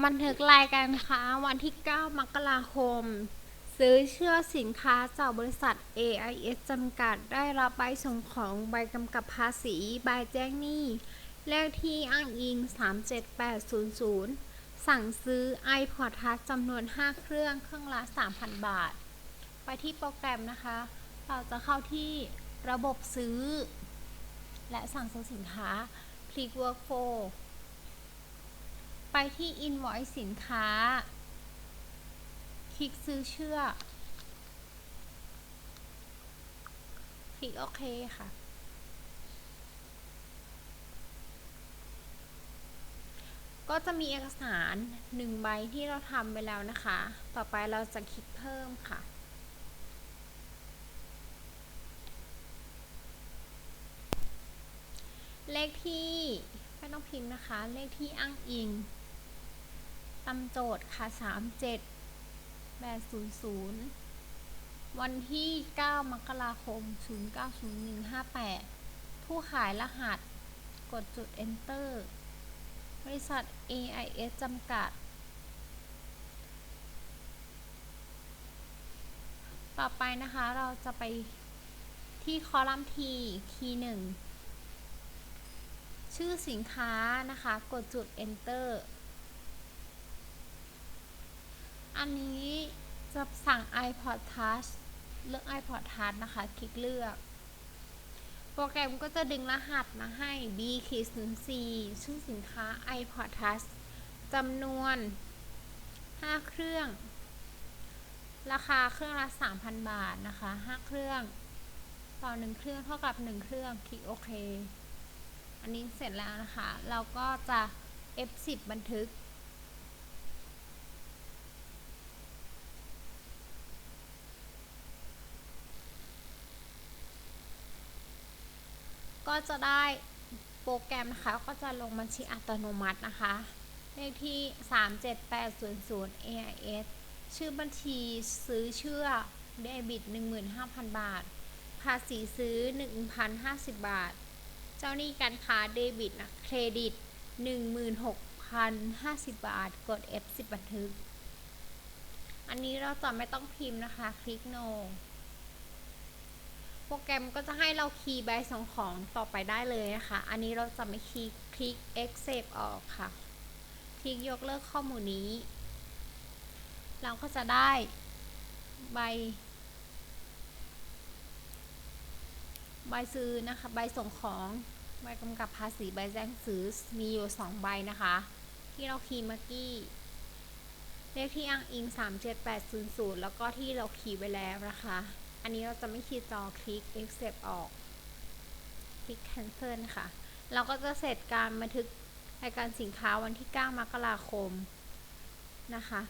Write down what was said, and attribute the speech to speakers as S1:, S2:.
S1: บันทึกรายการค้าวันที่ 9 มกราคม ซื้อเชื่อสินค้าจากบริษัท AIS จำกัด ได้รับใบส่งของใบกำกับภาษี ใบแจ้งหนี้ เลขที่อ้างอิง 37800 สั่งซื้อ iPod Touch จำนวน 5 เครื่อง เครื่องละ 3,000 บาท ไปที่โปรแกรมนะคะ เราจะเข้าที่ระบบซื้อ และสั่งซื้อสินค้า คลิก Workflow ไปที่ invoice สินค้า คลิกซื้อเชื่อ คลิกโอเคค่ะ ก็จะมีเอกสารหนึ่งใบที่เราทำไปแล้วนะคะ ต่อไปเราจะคลิกเพิ่มค่ะเลขที่ไม่ต้องพิมพ์นะคะ เลขที่อ้างอิง ตำโจทย์ค่ะ 37 800 วันที่ 9 มกราคม 090158 ผู้ขายรหัส กดจุด enter บริษัท AIS จำกัด ต่อไปนะคะเราจะไปที่คอลัมน์ T คีหนึ่งชื่อสินค้านะคะ กดจุด enter อันนี้จะสั่ง iPod Touch เลือก iPod Touch นะคะ คลิกเลือก โปรแกรมก็จะดึงรหัสมาให้ B คีย์0 4ชื่อสินค้า iPod Touch จำนวน 5 เครื่อง ราคาเครื่องละ 3,000 บาทนะคะ 5 เครื่อง ต่อ 1 เครื่องเท่ากับ 1 เครื่อง คลิกโอเค อันนี้เสร็จแล้วนะคะ เราก็จะ F10 บันทึก ก็จะได้โปรแกรมนะคะก็จะลงบัญชีอัตโนมัตินะคะ เลขที่ 37800 AIS ชื่อบัญชีซื้อเชื่อเดบิต 15,000 บาท ภาษีซื้อ 1,050 บาท เจ้าหนี้การค้าเดบิตนะเครดิต 16,050 บาท กด F10 บันทึก อันนี้เราจะไม่ต้องพิมพ์นะคะ คลิก no โป รแกรมก็จะให้เราคีย์ใบส่งของต่อไปได้เลยนะคะ อันนี้เราจะไม่คลิกคลิก accept ออกค่ะ คลิกยกเลิกข้อมูลนี้ เราก็จะได้ใบ ใบซื้อนะคะ ใบส่งของ ใบกำกับภาษี ใบแจ้งซื้อ มีอยู่ 2 ใบนะคะ ที่เราคีย์เมื่อกี้ เลขที่อ้างอิง 37800 แล้วก็ที่เราคีย์ไว้แล้วนะคะ อันนี้เราจะไม่คีย์จอคลิก accept ออก คลิก cancel ค่ะ เราก็จะเสร็จการบันทึกรายการสินค้าวันที่ 9 มกราคมนะคะ